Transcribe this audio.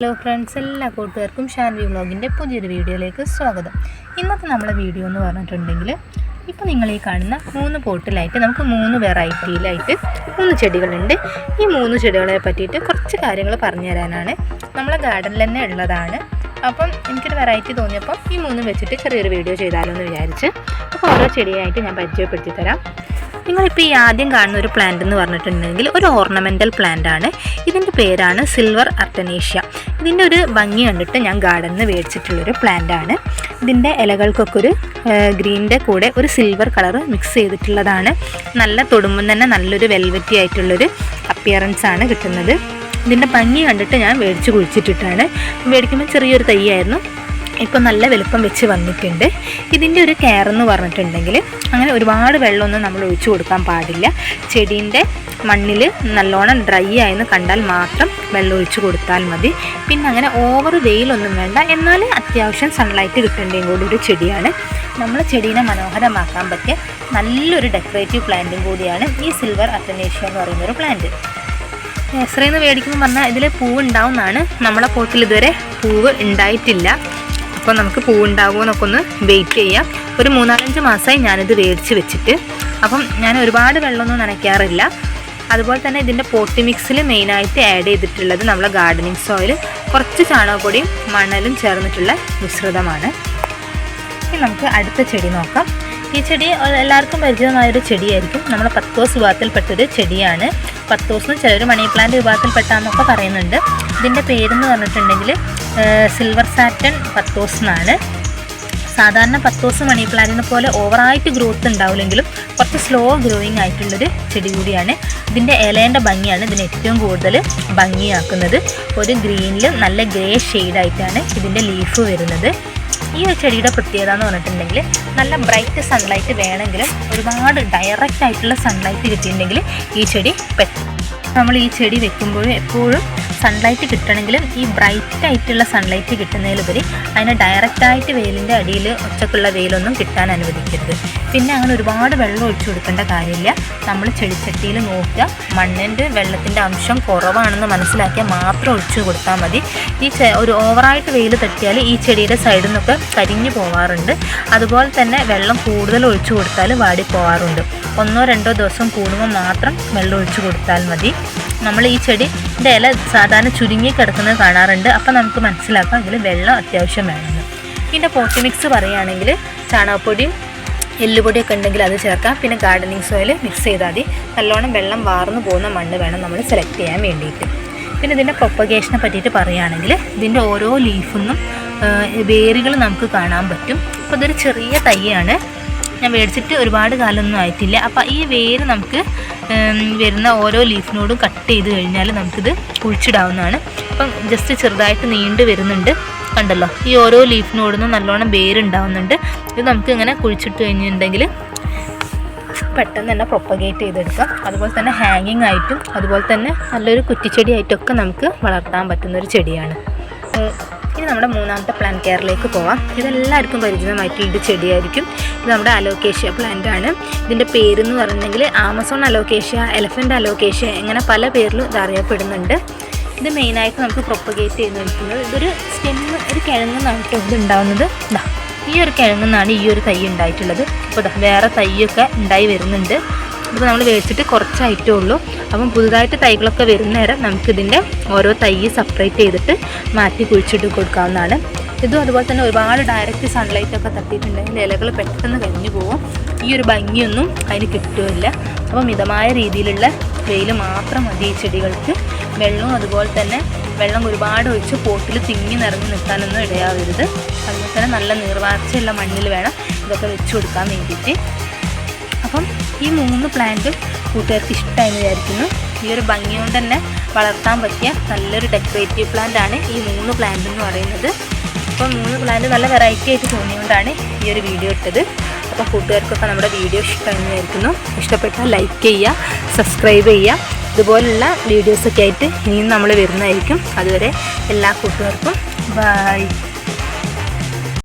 Hello friends എല്ലാ കൂട്ടുകാർക്കും ഷാൻവി വ്ളോഗിന്റെ പുതിയൊരു വീഡിയോയിലേക്ക് സ്വാഗതം. ഇന്നത്തെ നമ്മളെ വീഡിയോ എന്ന് പറഞ്ഞിട്ടുണ്ടെങ്കിൽ ഇപ്പോൾ നിങ്ങൾ ഈ കാണുന്ന മൂന്ന് പോട്ടിലായിട്ട് നമുക്ക് മൂന്ന് വെറൈറ്റിയിലായിട്ട് മൂന്ന് ചെടികളുണ്ട്. ഈ മൂന്ന് ചെടികളെ പറ്റിയിട്ട് കുറച്ച് കാര്യങ്ങൾ പറഞ്ഞു തരാനാണ്. നമ്മളെ ഗാർഡനിൽ തന്നെ ഉള്ളതാണ്. അപ്പം എനിക്കൊരു വെറൈറ്റി തോന്നിയപ്പം ഈ മൂന്നും വെച്ചിട്ട് ചെറിയൊരു വീഡിയോ ചെയ്താലോ എന്ന് വിചാരിച്ച്. അപ്പോൾ ഓരോ ചെടിയായിട്ട് ഞാൻ പരിചയപ്പെടുത്തി തരാം. നിങ്ങളിപ്പോൾ ഈ ആദ്യം കാണുന്ന ഒരു പ്ലാന്റ് എന്ന് പറഞ്ഞിട്ടുണ്ടെങ്കിൽ ഒരു ഓർണമെന്റൽ പ്ലാന്റ് ആണ്. ഇതിന്റെ പേരാണ് സിൽവർ അർട്ടനേഷ്യ ഇതിന്റെ ഒരു ഭംഗി കണ്ടിട്ട് ഞാൻ ഗാർഡനിൽ നിന്ന് മേടിച്ചിട്ടുള്ളൊരു പ്ലാന്റ് ആണ്. ഇതിന്റെ ഇലകൾക്കൊക്കെ ഒരു ഗ്രീനിന്റെ കൂടെ ഒരു സിൽവർ കളർ മിക്സ് ചെയ്തിട്ടുള്ളതാണ്. നല്ല തൊടുമ്പം തന്നെ നല്ലൊരു വെൽവെറ്റി ആയിട്ടുള്ളൊരു അപ്പിയറൻസ് ആണ് കിട്ടുന്നത്. ഇതിന്റെ ഭംഗി കണ്ടിട്ട് ഞാൻ മേടിച്ച് കുഴിച്ചിട്ടിട്ടാണ്. മേടിക്കുമ്പോൾ ചെറിയൊരു തൈയായിരുന്നു ഇപ്പം നല്ല വലുപ്പം വെച്ച് വന്നിട്ടുണ്ട്. ഇതിന്റെ ഒരു കെയർ എന്ന് പറഞ്ഞിട്ടുണ്ടെങ്കിൽ അങ്ങനെ ഒരുപാട് വെള്ളമൊന്നും നമ്മൾ ഒഴിച്ചു കൊടുക്കാൻ പാടില്ല. ചെടീന്റെ മണ്ണിൽ നല്ലോണം ഡ്രൈ ആയെന്ന് കണ്ടാൽ മാത്രം വെള്ളം ഒഴിച്ചു കൊടുത്താൽ മതി. പിന്നെ അങ്ങനെ ഓവർ വെയിലൊന്നും വേണ്ട. എന്നാൽ അത്യാവശ്യം സൺലൈറ്റ് കിട്ടേണ്ടതും കൂടി ഒരു ചെടിയാണ്. നമ്മൾ ചെടീനെ മനോഹരമാക്കാൻ പറ്റിയ നല്ലൊരു ഡെക്കറേറ്റീവ് പ്ലാന്റും കൂടിയാണ് ഈ സിൽവർ അത്തനേഷ്യ എന്ന് പറയുന്ന ഒരു പ്ലാന്റ് നഴ്സറിയിൽ മേടിക്കുമ്പോൾ പറഞ്ഞാൽ ഇതിൽ പൂവ് ഉണ്ടാവുന്നതാണ് നമ്മളെ പോട്ടിൽ ഇതുവരെ പൂവ് ഉണ്ടായിട്ടില്ല. അപ്പോൾ നമുക്ക് പൂവുണ്ടാകുമോ എന്നൊക്കെ ഒന്ന് വെയിറ്റ് ചെയ്യാം. ഒരു മൂന്നാലഞ്ച് മാസമായി ഞാനിത് വേടിച്ച് വെച്ചിട്ട്. അപ്പം ഞാൻ ഒരുപാട് വെള്ളമൊന്നും നനയ്ക്കാറില്ല. അതുപോലെ തന്നെ ഇതിന്റെ പോട്ടി മിക്സിൽ മെയിനായിട്ട് ആഡ് ചെയ്തിട്ടുള്ളത് നമ്മളെ ഗാർഡനിങ് സോയിൽ കുറച്ച് ചാണകപ്പൊടിയും മണലും ചേർന്നിട്ടുള്ള മിശ്രിതമാണ്. ഇനി നമുക്ക് അടുത്ത ചെടി നോക്കാം. ഈ ചെടി എല്ലാവർക്കും പരിചിതമായൊരു ചെടിയായിരിക്കും. നമ്മുടെ പത്തോസ് വിഭാഗത്തിൽപ്പെട്ടൊരു ചെടിയാണ്. പത്തോസ് ചിലർ മണി പ്ലാന്റ് വിഭാഗത്തിൽപ്പെട്ടാന്നൊക്കെ പറയുന്നുണ്ട്. ഇതിന്റെ പേരെന്ന് പറഞ്ഞിട്ടുണ്ടെങ്കിൽ സിൽവർ സാറ്റൻ പത്തോസ് എന്നാണ് സാധാരണ പത്തോസ് മണി പ്ലാന്റിനെ പോലെ ഓവറായിട്ട് ഗ്രോത്ത് ഉണ്ടാവില്ലെങ്കിലും കുറച്ച് സ്ലോ ഗ്രോയിങ് ആയിട്ടുള്ളൊരു ചെടി കൂടിയാണ്. ഇതിന്റെ ഇലേന്റെ ഭംഗിയാണ് ഇതിന് ഏറ്റവും കൂടുതൽ ഭംഗിയാക്കുന്നത്. ഒരു ഗ്രീനിൽ നല്ല ഗ്രേ ഷെയ്ഡായിട്ടാണ് ഇതിന്റെ ലീഫ് വരുന്നത്. ഈ ഒരു ചെടിയുടെ പ്രത്യേകത എന്ന് പറഞ്ഞിട്ടുണ്ടെങ്കിൽ നല്ല ബ്രൈറ്റ് സൺലൈറ്റ് വേണമെങ്കിലും ഒരുപാട് ഡയറക്റ്റ് ആയിട്ടുള്ള സൺലൈറ്റ് കിട്ടിയിട്ടുണ്ടെങ്കിൽ ഈ ചെടി പെട്ടെന്ന് നമ്മൾ ഈ ചെടി വെക്കുമ്പോഴും എപ്പോഴും സൺലൈറ്റ് കിട്ടണമെങ്കിലും ഈ ബ്രൈറ്റ് ആയിട്ടുള്ള സൺലൈറ്റ് കിട്ടുന്നതിലുപരി അതിന് ഡയറക്റ്റായിട്ട് വെയിലിന്റെ അടിയിൽ ഒച്ചക്കുള്ള വെയിലൊന്നും കിട്ടാൻ അനുവദിക്കരുത്. പിന്നെ അങ്ങനെ ഒരുപാട് വെള്ളം ഒഴിച്ചു കൊടുക്കേണ്ട കാര്യമില്ല. നമ്മൾ ചെടിച്ചട്ടിയിൽ നോക്കുക. മണ്ണിന്റെ വെള്ളത്തിന്റെ അംശം കുറവാണെന്ന് മനസ്സിലാക്കിയാൽ മാത്രം ഒഴിച്ചു കൊടുത്താൽ മതി. ഈ ഒരു ഓവറായിട്ട് വെയിൽ തട്ടിയാൽ ഈ ചെടിയുടെ സൈഡിൽ നിന്നൊക്കെ കരിഞ്ഞു പോകാറുണ്ട് അതുപോലെ തന്നെ വെള്ളം കൂടുതൽ ഒഴിച്ചു കൊടുത്താൽ വാടി പോവാറുണ്ട് ഒന്നോ രണ്ടോ ദിവസം കൂടുമ്പോൾ മാത്രം വെള്ളം ഒഴിച്ചു കൊടുത്താൽ മതി. നമ്മൾ ഈ ചെടിന്റെ ഇല സാധാരണ ചുരുങ്ങി കിടക്കുന്നത് കാണാറുണ്ട്. അപ്പോൾ നമുക്ക് മനസ്സിലാക്കാം ഇതിൽ വെള്ളം അത്യാവശ്യം വേണമെന്ന് ഇതിന്റെ പോട്ടി മിക്സ് പറയുകയാണെങ്കിൽ ചാണകപ്പൊടിയും എല്ലുപൊടിയൊക്കെ ഉണ്ടെങ്കിൽ അത് ചേർക്കാം. പിന്നെ ഗാർഡനിങ് സോയിൽ മിക്സ് ചെയ്താൽ മതി. നല്ലോണം വെള്ളം വാർന്നു പോകുന്ന മണ്ണ് വേണം നമ്മൾ സെലക്ട് ചെയ്യാൻ വേണ്ടിയിട്ട്. പിന്നെ ഇതിന്റെ പ്രൊപ്പഗേഷനെ പറ്റിയിട്ട് പറയുകയാണെങ്കിൽ ഇതിന്റെ ഓരോ ലീഫിന്നും വേരുകൾ നമുക്ക് കാണാൻ പറ്റും. അപ്പോൾ ഇതൊരു ചെറിയ തൈയാണ്. ഞാൻ മേടിച്ചിട്ട് ഒരുപാട് കാലമൊന്നും ആയിട്ടില്ല. അപ്പോൾ ഈ വേര് നമുക്ക് വരുന്ന ഓരോ ലീഫിനോടും കട്ട് ചെയ്ത് കഴിഞ്ഞാൽ നമുക്കിത് കുഴിച്ചിടാവുന്നതാണ്. അപ്പം ജസ്റ്റ് ചെറുതായിട്ട് നീണ്ട് വരുന്നുണ്ട്. കണ്ടല്ലോ? ഈ ഓരോ ലീഫിനോടും നല്ലോണം വേരുണ്ടാവുന്നുണ്ട്. ഇത് നമുക്ക് ഇങ്ങനെ കുഴിച്ചിട്ട് കഴിഞ്ഞിട്ടുണ്ടെങ്കിൽ പെട്ടെന്ന് തന്നെ പ്രൊപ്പഗേറ്റ് ചെയ്തെടുക്കാം. അതുപോലെ തന്നെ ഹാങ്ങിങ് ആയിട്ടും അതുപോലെ തന്നെ നല്ലൊരു കുറ്റിച്ചെടിയായിട്ടൊക്കെ നമുക്ക് വളർത്താൻ പറ്റുന്ന ഒരു ചെടിയാണ് ഇനി നമ്മുടെ മൂന്നാമത്തെ പ്ലാൻ കെയറിലേക്ക് പോവാം. ഇതെല്ലാവർക്കും പരിചിതമായിട്ടുള്ള ചെടിയായിരിക്കും. ഇത് നമ്മുടെ അലോക്കേഷ്യ പ്ലാന്റ് ആണ്. ഇതിന്റെ പേരെന്ന് പറഞ്ഞെങ്കിൽ ആമസോൺ അലോക്കേഷ്യ എലഫന്റ് അലോക്കേഷ്യ ഇങ്ങനെ പല പേരിലും ഇത് അറിയപ്പെടുന്നുണ്ട്. ഇത് മെയിനായിട്ട് നമുക്ക് പ്രൊപ്പഗേറ്റ് ചെയ്ത് നിൽക്കുന്നത് ഇതൊരു സ്റ്റെമ്മ് ഒരു കിഴങ്ങെന്നാണ് കേട്ടോ ഇത് ഉണ്ടാവുന്നത്. ഇതാ ഈ ഒരു കിഴങ്ങെന്നാണ് ഈ ഒരു തൈ ഉണ്ടായിട്ടുള്ളത്. അപ്പോൾ ഇതാ വേറെ തൈയൊക്കെ ഉണ്ടായി വരുന്നുണ്ട്. ഇപ്പോൾ നമ്മൾ മേടിച്ചിട്ട് കുറച്ചായിട്ടേ ഉള്ളൂ. അപ്പം പുതുതായിട്ട് തൈകളൊക്കെ വരുന്ന നേരം നമുക്കിതിന്റെ ഓരോ തൈ സെപ്പറേറ്റ് ചെയ്തിട്ട് മാറ്റി കുഴിച്ചിട്ട് കൊടുക്കാവുന്നതാണ്. ഇതും അതുപോലെ തന്നെ ഒരുപാട് ഡയറക്റ്റ് സൺലൈറ്റ് ഒക്കെ തട്ടിയിട്ടുണ്ടെങ്കിൽ ഇലകൾ പെട്ടെന്ന് കരിഞ്ഞു പോകും. ഈ ഒരു ഭംഗിയൊന്നും അതിന് കിട്ടുമില്ല അപ്പോൾ മിതമായ രീതിയിലുള്ള വെയിൽ മാത്രം മതി ഈ ചെടികൾക്ക്. വെള്ളവും അതുപോലെ തന്നെ വെള്ളം ഒരുപാട് ഒഴിച്ച് പോട്ടിൽ തിങ്ങി നിറഞ്ഞു നിൽക്കാനൊന്നും ഇടയാവരുത്. അതുപോലെ തന്നെ നല്ല നീർവാർച്ചയുള്ള മണ്ണിൽ വേണം ഇതൊക്കെ വെച്ച് കൊടുക്കാൻ വേണ്ടിയിട്ട്. അപ്പം ഈ മൂന്ന് പ്ലാന്റും കൂട്ടുകാർക്ക് ഇഷ്ടമായെന്ന് വിചാരിക്കുന്നു. ഈ ഒരു ഭംഗി കൊണ്ട് തന്നെ വളർത്താൻ പറ്റിയ നല്ലൊരു ഡെക്കറേറ്റീവ് പ്ലാന്റ് ആണ് ഈ മൂന്ന് പ്ലാന്റ് എന്ന് പറയുന്നത്. അപ്പോൾ മൂന്ന് പ്ലാന്റ് നല്ല വെറൈറ്റി ആയിട്ട് തോന്നിയുകൊണ്ടാണ് ഈ ഒരു വീഡിയോ ഇട്ടത്. അപ്പോൾ കൂട്ടുകാർക്കൊക്കെ നമ്മുടെ വീഡിയോ ഇഷ്ടമായെന്ന് വിചാരിക്കുന്നു. ഇഷ്ടപ്പെട്ടാൽ ലൈക്ക് ചെയ്യുക സബ്സ്ക്രൈബ് ചെയ്യുക. ഇതുപോലുള്ള വീഡിയോസൊക്കെ ആയിട്ട് ഇനിയും നമ്മൾ വരുന്നതായിരിക്കും. അതുവരെ എല്ലാ കൂട്ടുകാർക്കും ബൈ